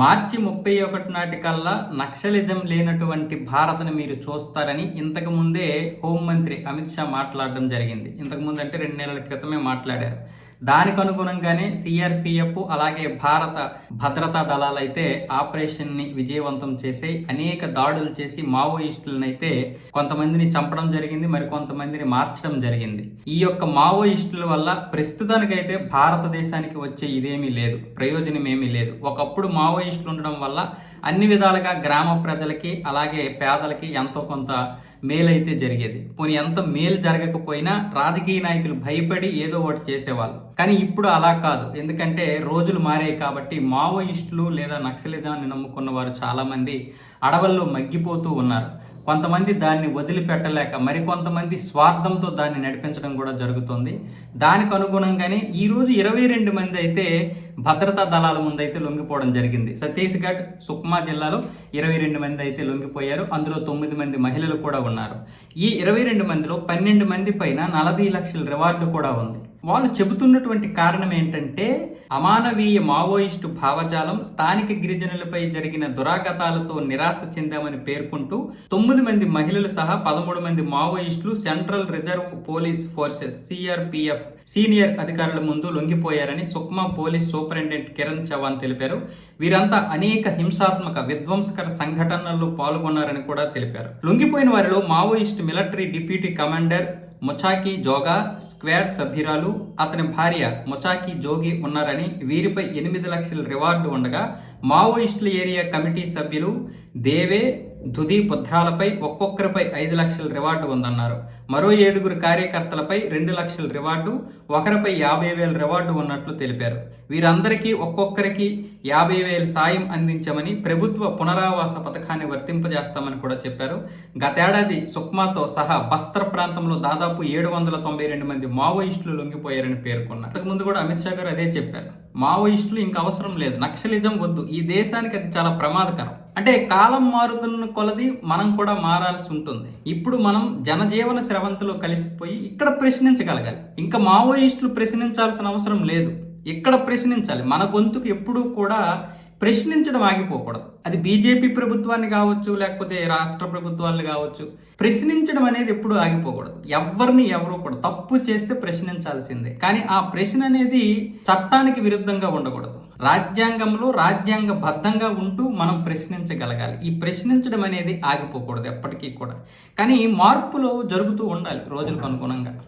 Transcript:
మార్చి ముప్పై ఒకటి నాటి కల్లా నక్సలిజం లేనటువంటి భారత్ని మీరు చూస్తారని ఇంతకు ముందే హోంమంత్రి అమిత్ షా మాట్లాడడం జరిగింది. ఇంతకుముందు అంటే రెండు నెలల క్రితమే మాట్లాడారు. దానికి అనుగుణంగానే సిఆర్పిఎఫ్ అలాగే భారత భద్రతా దళాలు అయితే ఆపరేషన్ని విజయవంతం చేసి అనేక దాడులు చేసి మావోయిస్టులనైతే కొంతమందిని చంపడం జరిగింది మరి కొంతమందిని మార్చడం జరిగింది. ఈ యొక్క మావోయిస్టుల వల్ల ప్రస్తుతానికైతే భారతదేశానికి వచ్చే ఇదేమీ లేదు ప్రయోజనం ఏమీ లేదు. ఒకప్పుడు మావోయిస్టులు ఉండడం వల్ల అన్ని విధాలుగా గ్రామ ప్రజలకి అలాగే పేదలకి ఎంతో కొంత మేలైతే జరిగేది. పోనీ ఎంత మేలు జరగకపోయినా రాజకీయ నాయకులు భయపడి ఏదో ఒకటి చేసేవాళ్ళు. కానీ ఇప్పుడు అలా కాదు. ఎందుకంటే రోజులు మారాయి కాబట్టి మావోయిస్టులు లేదా నక్సలిజాన్ని నమ్ముకున్న వారు చాలామంది అడవుల్లో మగ్గిపోతూ ఉన్నారు. కొంతమంది దాన్ని వదిలిపెట్టలేక మరికొంతమంది స్వార్థంతో దాన్ని నడిపించడం కూడా జరుగుతుంది. దానికి అనుగుణంగానే ఈరోజు ఇరవై రెండు మంది అయితే భద్రతా దళాల ముందైతే లొంగిపోవడం జరిగింది. ఛత్తీస్గఢ్ సుక్మా జిల్లాలో ఇరవై రెండు మంది అయితే లొంగిపోయారు. అందులో తొమ్మిది మంది మహిళలు కూడా ఉన్నారు. ఈ ఇరవై రెండు మందిలో పన్నెండు మంది పైన నలభై లక్షల రివార్డు కూడా ఉంది. వాళ్ళు చెబుతున్నటువంటి కారణం ఏంటంటే అమానవీయ మావోయిస్టు భావజాలం స్థానిక గిరిజనులపై జరిగిన దురాగతాలతో నిరాశ చెందామని పేర్కొంటూ తొమ్మిది మంది మహిళలు సహా పదమూడు మంది మావోయిస్టులు central reserve police forces CRPF senior అధికారుల ముందు లొంగిపోయారని సుక్మా పోలీస్ సూపరింటెండెంట్ కిరణ్ చవాన్ తెలిపారు. వీరంతా అనేక హింసాత్మక విధ్వంసకర సంఘటనల్లో పాల్గొన్నారని కూడా తెలిపారు. లొంగిపోయిన వారిలో Maoist military deputy commander Muchaki Joga squad సభ్యురాలు అతని భార్య ముచాకి జోగి ఉన్నారని వీరిపై ఎనిమిది లక్షల రివార్డు ఉండగా మావోయిస్టుల ఏరియా కమిటీ సభ్యులు దేవే దుది పుత్రాలపై ఒక్కొక్కరిపై ఐదు లక్షల రివార్డు ఉందన్నారు. మరో ఏడుగురు కార్యకర్తలపై రెండు లక్షల రివార్డు ఒకరిపై యాభై వేల రివార్డు ఉన్నట్లు తెలిపారు. వీరందరికీ ఒక్కొక్కరికి యాభై వేల సాయం అందించమని ప్రభుత్వ పునరావాస పథకాన్ని వర్తింపజేస్తామని కూడా చెప్పారు. గతేడాది సుక్మాతో సహా బస్తర్ ప్రాంతంలో దాదాపు ఏడు వందల తొంభై రెండు మంది మావోయిస్టులు లొంగిపోయారని పేర్కొన్నారు. అంతకుముందు కూడా అమిత్ షా గారు అదే చెప్పారు. మావోయిస్టులు ఇంకా అవసరం లేదు. నక్సలిజం వద్దు. ఈ దేశానికి అది చాలా ప్రమాదకరం. అంటే కాలం మారుతున్న కొలది మనం కూడా మారాల్సి ఉంటుంది. ఇప్పుడు మనం జనజీవన స్రవంతిలో కలిసిపోయి ఇక్కడ ప్రశ్నించగలగాలి. ఇంకా మావోయిస్టులు ప్రశ్నించాల్సిన అవసరం లేదు. ఇక్కడ ప్రశ్నించాలి. మన గొంతుకు ఎప్పుడూ కూడా ప్రశ్నించడం ఆగిపోకూడదు. అది బీజేపీ ప్రభుత్వాన్ని కావచ్చు లేకపోతే రాష్ట్ర ప్రభుత్వాన్ని కావచ్చు ప్రశ్నించడం అనేది ఎప్పుడు ఆగిపోకూడదు. ఎవరిని ఎవరు కూడా తప్పు చేస్తే ప్రశ్నించాల్సిందే. కానీ ఆ ప్రశ్న అనేది చట్టానికి విరుద్ధంగా ఉండకూడదు. రాజ్యాంగంలో రాజ్యాంగ బద్ధంగా ఉంటూ మనం ప్రశ్నించగలగాలి. ఈ ప్రశ్నించడం అనేది ఆగిపోకూడదు ఎప్పటికీ కూడా. కానీ మార్పులు జరుగుతూ ఉండాలి రోజులకు అనుగుణంగా.